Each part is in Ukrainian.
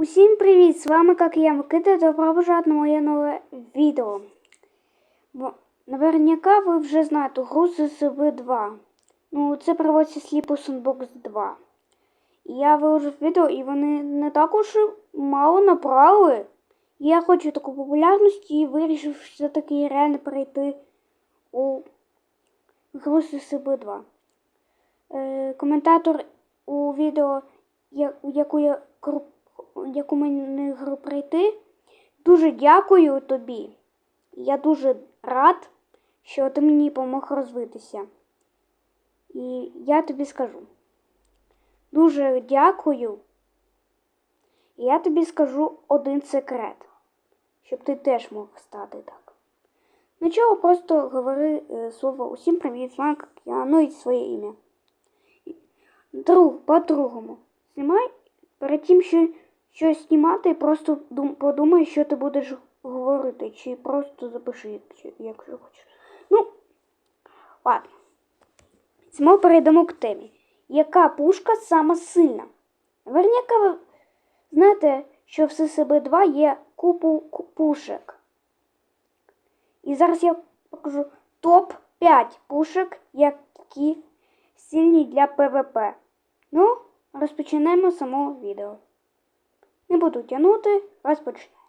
Усім привіт! З вами як я Микита, добро пожаловать на моє нове відео. Наверняка ви вже знаєте гру ССБ 2. Ну, це проводиться Sleepus Unbox 2. І я виложив відео, і вони не так уж мало набрали. Я хочу таку популярність і вирішив все-таки реально перейти у гру ССБ 2. Е, коментатор у відео, я, у яку я яку мені гру пройти. Дуже дякую тобі. Я дуже рад, що ти мені допомог розвитися. І я тобі скажу. Дуже дякую. Я тобі скажу один секрет, щоб ти теж мог стати так. Нічого, просто говори е, слово усім привіт, з вами як я, ну і своє ім'я. Друг, по-другому. Знімай перед тим, що щось знімати, просто подумай, що ти будеш говорити, чи просто запиши, якщо, хочеш. Ну, ладно. Ми перейдемо к темі. Яка пушка сама сильна? Наверняка ви знаєте, що в ССБ-2 є купу ку- пушек. І зараз я покажу топ-5 пушек, які сильні для ПВП. Ну, розпочнемо само відео. Не буду тягнути, розпочнемо.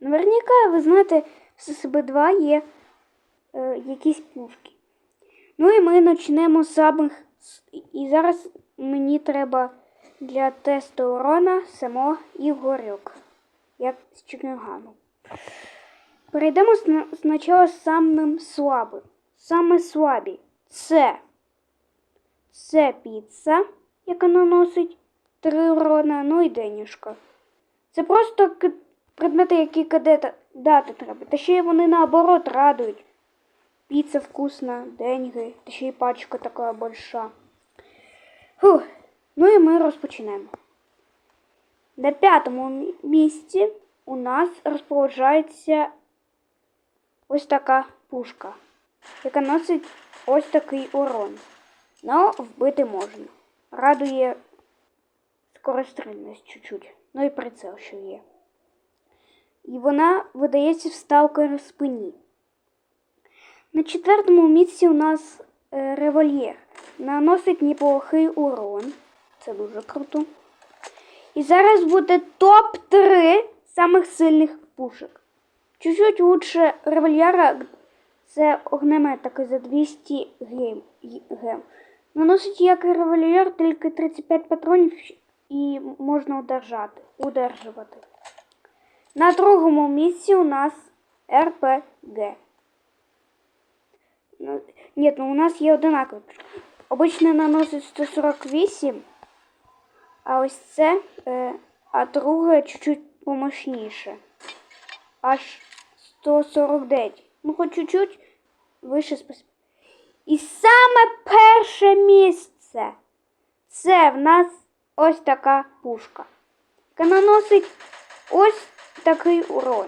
Наверняка ви знаєте, в ССБ-2 є е, якісь пушки. Ну і ми почнемо з самих. І зараз мені треба для тесту урона само Ігорюк, як з Чикінгану. Перейдемо спочатку з самим слабим. Саме слабі це, це піца, яка наносить 3 урона, ну і денюшка. Це просто предмети, які кадета дати треба. Та ще вони наоборот радують. Піца вкусна, деньги, та ще й пачка така больша. Фух. Ну і ми розпочнемо. На п'ятому місці у нас розположається ось така пушка, яка носить ось такий урон. Но вбити можна. Радує скорострільність чуть-чуть. Ну і прицел, що є. І вона видається вставкою на спині. На четвертому місці у нас е, револьєр. Наносить неплохий урон. Це дуже круто. І зараз буде топ-3 самих сильних пушек. Чуть-чуть лучше револьєра це огнемет такий за 200 гем. Наносить як і револьвер, тільки 35 патронів і можна удержати, удержувати. На другому місці у нас РПГ. Ну, Ні, ну у нас є одинакові. Обично наносить 148, а ось це, е, а друге чуть-чуть помощніше. Аж 149. Ну, хоч чуть-чуть вище спас. І саме перше місце це в нас ось така пушка, яка наносить ось такий урон.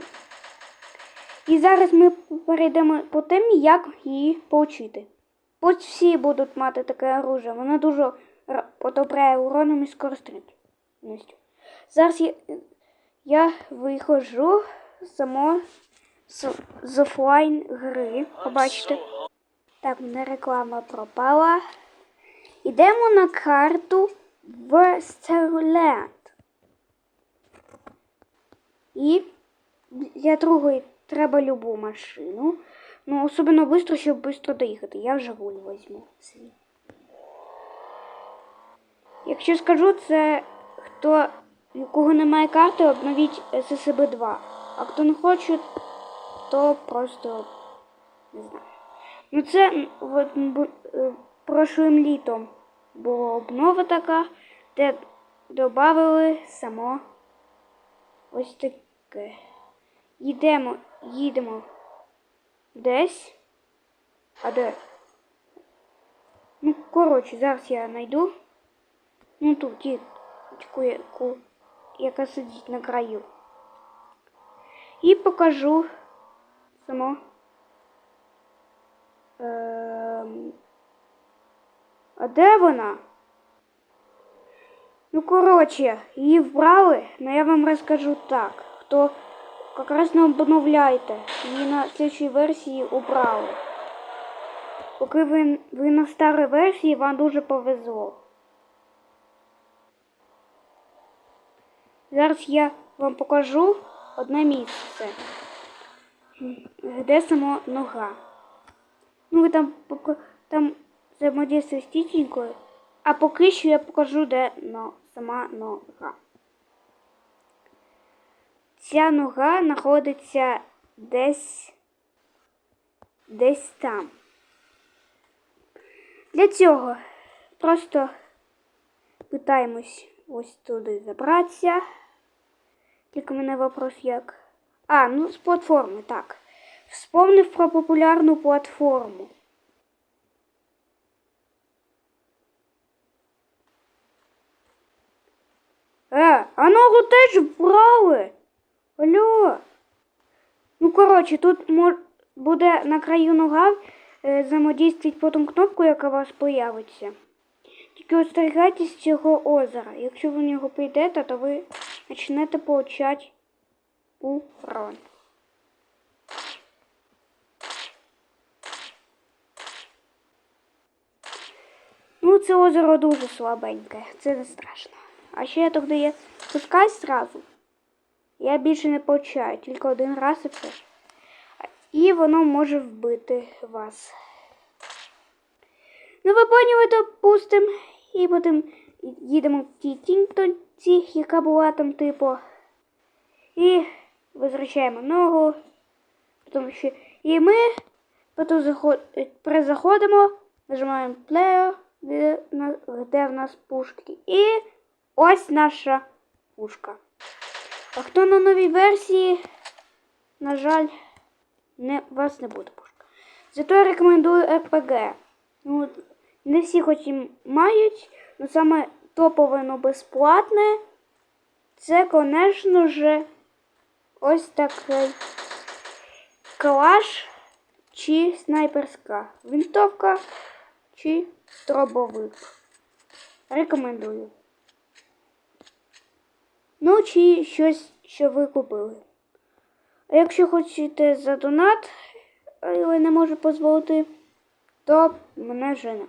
І зараз ми перейдемо по темі, як її поучити. Ось всі будуть мати таке оружие. Воно дуже подобряє уроном і скорострільністю. Зараз я, я виходжу само з, з офлайн гри. Побачите. Так, мене реклама пропала. Йдемо на карту в Starland. І для другої треба любу машину. Ну, особливо швидко, щоб швидко доїхати. Я вже руль візьму свій. Якщо скажу, це хто, у кого немає карти, обновіть ССБ 2. А хто не хоче, то просто не знаю. Ну це от, е, прошлим літом була обнова така, де додали само ось таке. Йдемо, їдемо десь. А де? Ну, коротше, зараз я знайду. Ну тут ті, таку, яку, яка сидить на краю. І покажу само. Ем, а де вона? Ну, коротше, її вбрали, але я вам розкажу так. Хто якраз не обновляйте. Її на слідчій версії убрали. Поки ви, ви на старій версії, вам дуже повезло. Зараз я вам покажу одне місце, де сама нога. Ну, ви там, там взаємодействує з тітенькою, а поки що я покажу, де но, сама нога. Ця нога знаходиться десь, десь там. Для цього просто питаємось ось туди забратися. Тільки мене вопрос як. А, ну з платформи, так. Вспомнив про популярну платформу. Е, а ногу теж вбрали. Алло. Ну, коротше, тут буде на краю нога е, взаємодійствувати потім кнопку, яка у вас появиться. Тільки остерігайтесь цього озера. Якщо ви в нього підете, то ви почнете получати урон. Ну, це озеро дуже слабеньке, це не страшно. А ще я тоді я спускаюсь зразу. Я більше не получаю, тільки один раз і все. І воно може вбити вас. Ну, ви поняли, допустим, і потім їдемо в тій тінтонці, яка була там, типу. І возвращаємо ногу. Потім ще. І ми потім заход... перезаходимо, нажимаємо плеер, де, де в нас пушки. І ось наша пушка. А хто на новій версії, на жаль, не, у вас не буде пушка. Зато я рекомендую RPG. Ну, не всі хоч і мають, але саме топове, но безплатне. Це, звісно ж, ось такий калаш чи снайперська винтовка чи дробовик. Рекомендую. Ну, чи щось, що ви купили. А якщо хочете за донат, але не можу дозволити, то мене вже нема.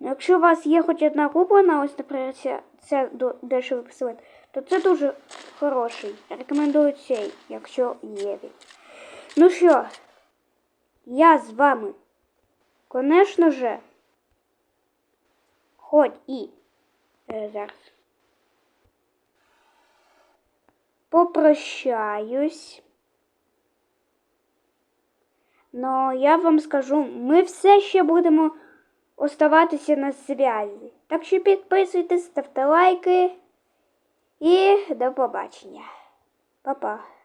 Ну, якщо у вас є хоч одна куплена, ось, наприклад, ця, ця дешевий пістолет, то це дуже хороший. Рекомендую цей, якщо є він. Ну що, я з вами, конечно же, хоч і е, зараз попрощаюсь. Но я вам скажу, ми все ще будемо оставатися на зв'язі. Так що підписуйтесь, ставте лайки і до побачення. Па-па.